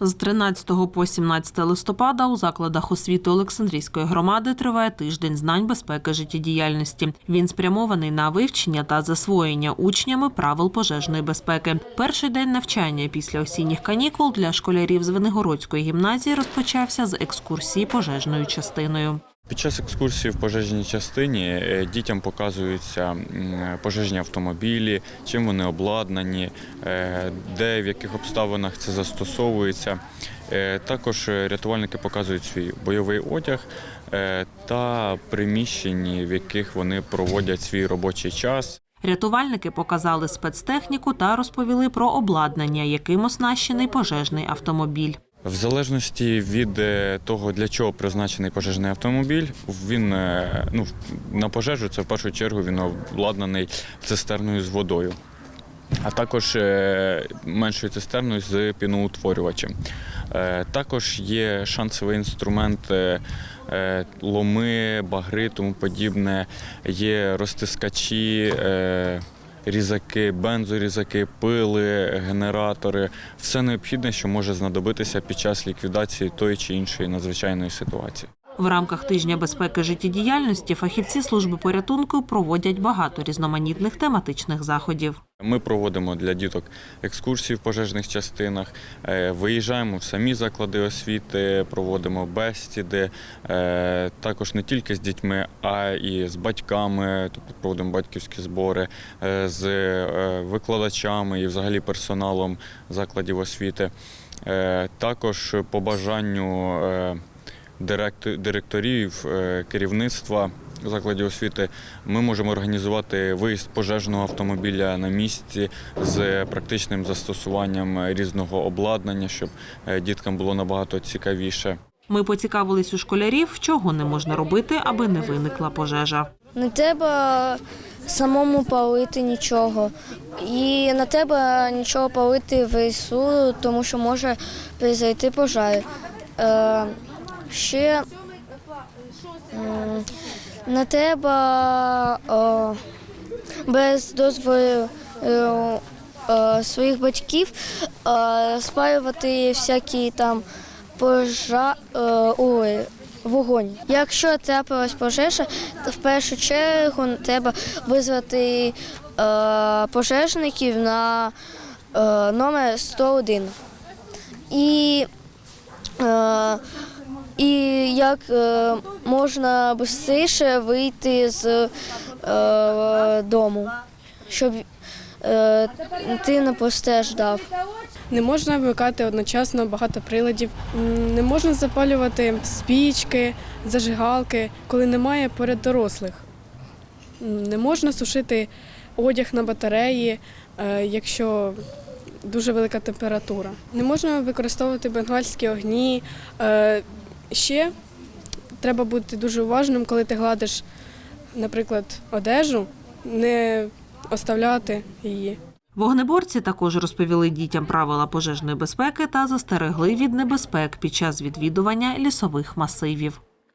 З 13 по 17 листопада у закладах освіти Олександрійської громади триває тиждень знань безпеки життєдіяльності. Він спрямований на вивчення та засвоєння учнями правил пожежної безпеки. Перший день навчання після осінніх канікул для школярів з Венигородської гімназії розпочався з екскурсії пожежною частиною. Під час екскурсії в пожежній частині е, дітям показуються пожежні автомобілі, чим вони обладнані, е, де в яких обставинах це застосовується. Е, Також рятувальники показують свій бойовий одяг та приміщення, в яких вони проводять свій робочий час. Рятувальники показали спецтехніку та розповіли про обладнання, яким оснащений пожежний автомобіль. В залежності від е, того, для чого призначений пожежний автомобіль, він е, ну, на пожежу це в першу чергу він обладнаний цистерною з водою, а також е, меншою цистерною з піноутворювачем. Також є шансовий інструмент. Ломи, багри, тому подібне, є розтискачі, різаки, бензорізаки, пили, генератори все необхідне, що може знадобитися під час ліквідації тої чи іншої надзвичайної ситуації. В рамках тижня безпеки життєдіяльності фахівці служби порятунку проводять багато різноманітних тематичних заходів. Ми проводимо для діток екскурсії в пожежних частинах, е, виїжджаємо в самі заклади освіти, проводимо бесіди, е, також не тільки з дітьми, а і з батьками, тобто проводимо батьківські збори, е, з викладачами і взагалі персоналом закладів освіти. Також по бажанню директорів, е, керівництва закладів освіти ми можемо організувати виїзд пожежного автомобіля на місці з практичним застосуванням різного обладнання, щоб е, діткам було набагато цікавіше. Ми поцікавились у школярів, чого не можна робити, аби не виникла пожежа. Не треба самому палити нічого. І не треба нічого палити в лісу, тому що може произойти пожар. Ще не треба без дозволу е, своїх батьків е, спалювати всякі там пожа, е, ой, вогонь. Якщо трапилась пожежа, то в першу чергу треба визвати е, пожежників на номер 101. І, і як е, можна швидше вийти з е, дому, щоб е, ти не постраждав. Не можна вмикати одночасно багато приладів, не можна запалювати спічки, зажигалки, коли немає поряд дорослих. Не можна сушити одяг на батареї, якщо дуже велика температура. Не можна використовувати бенгальські огні. Ще треба бути дуже уважним, коли ти гладиш, наприклад, одежу, не оставляти її. Вогнеборці також розповіли дітям правила пожежної безпеки та застерегли від небезпек під час відвідування лісових масивів.